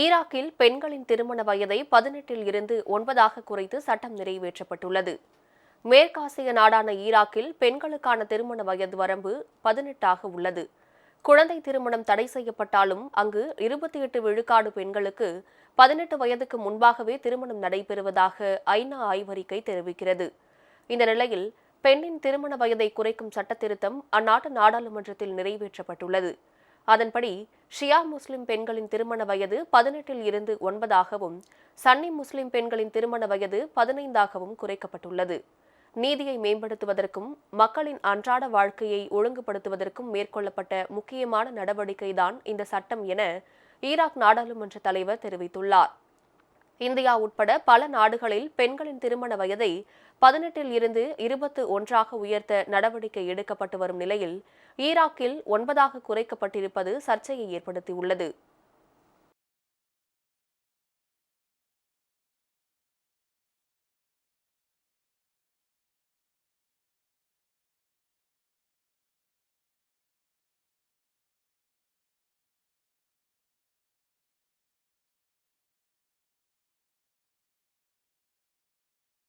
ஈராக்கில் பெண்களின் திருமண வயதை பதினெட்டில் இருந்து ஒன்பதாக குறைத்து சட்டம் நிறைவேற்றப்பட்டுள்ளது. மேற்காசிய நாடான ஈராக்கில் பெண்களுக்கான திருமண வயது வரம்பு பதினெட்டாக உள்ளது. குழந்தை திருமணம் தடை செய்யப்பட்டாலும் அங்கு இருபத்தி எட்டு விழுக்காடு பெண்களுக்கு பதினெட்டு வயதுக்கு முன்பாகவே திருமணம் நடைபெறுவதாக ஐநா ஆய்வறிக்கை தெரிவிக்கிறது. இந்த நிலையில் பெண்ணின் திருமண வயதை குறைக்கும் சட்டத்திருத்தம் அந்நாட்டு நாடாளுமன்றத்தில் நிறைவேற்றப்பட்டுள்ளது. அதன்படி ஷியா முஸ்லிம் பெண்களின் திருமண வயது பதினெட்டில் இருந்து ஒன்பதாகவும் சன்னி முஸ்லிம் பெண்களின் திருமண வயது பதினைந்தாகவும் குறைக்கப்பட்டுள்ளது. நீதியை மேம்படுத்துவதற்கும் மக்களின் அன்றாட வாழ்க்கையை ஒழுங்குபடுத்துவதற்கும் மேற்கொள்ளப்பட்ட முக்கியமான நடவடிக்கைதான் இந்த சட்டம் என ஈராக் நாடாளுமன்ற தலைவர் தெரிவித்துள்ளார். இந்தியா உட்பட பல நாடுகளில் பெண்களின் திருமண வயதை பதினெட்டில் இருந்து இருபத்து ஒன்றாக உயர்த்த நடவடிக்கை எடுக்கப்பட்டு வரும் நிலையில் ஈராக்கில் ஒன்பதாக குறைக்கப்பட்டிருப்பது சர்ச்சையை ஏற்படுத்தியுள்ளது.